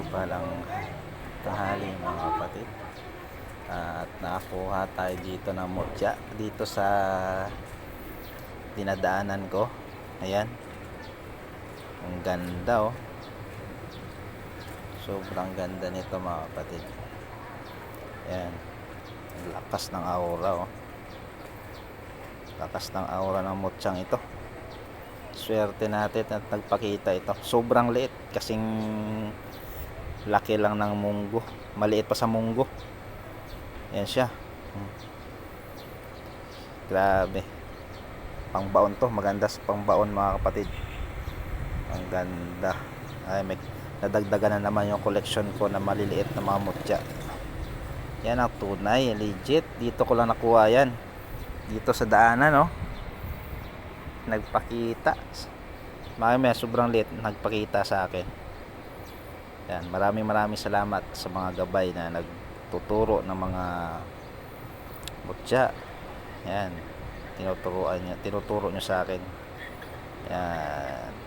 mapagpalang tanghali mga kapatid. At nakakuha tayo dito ng mutya dito sa dinadaanan ko. Ayan. Ang ganda oh. Sobrang ganda nito mga kapatid. Ayan. Ang lakas ng aura oh. Lakas ng aura ng mutyang ito. Swerte natin at nagpakita ito. Sobrang liit. Kasing laki lang ng munggo. Maliit pa sa munggo. Yan siya. Hmm. grabe. Pangbaon to. Maganda sa pangbaon mga kapatid. Ang ganda. Ay may nadagdagan na naman yung collection ko na maliliit na mga mutya. Yan ang tunay. Legit. Dito ko lang nakuha yan. Dito sa daanan no nagpakita. Marami sobrang liit. Nagpakita sa akin yan maraming maraming salamat sa mga gabay na nagtuturo ng mga mutya. Yan tinuturuan niya tinuturo niyo sa akin. Yan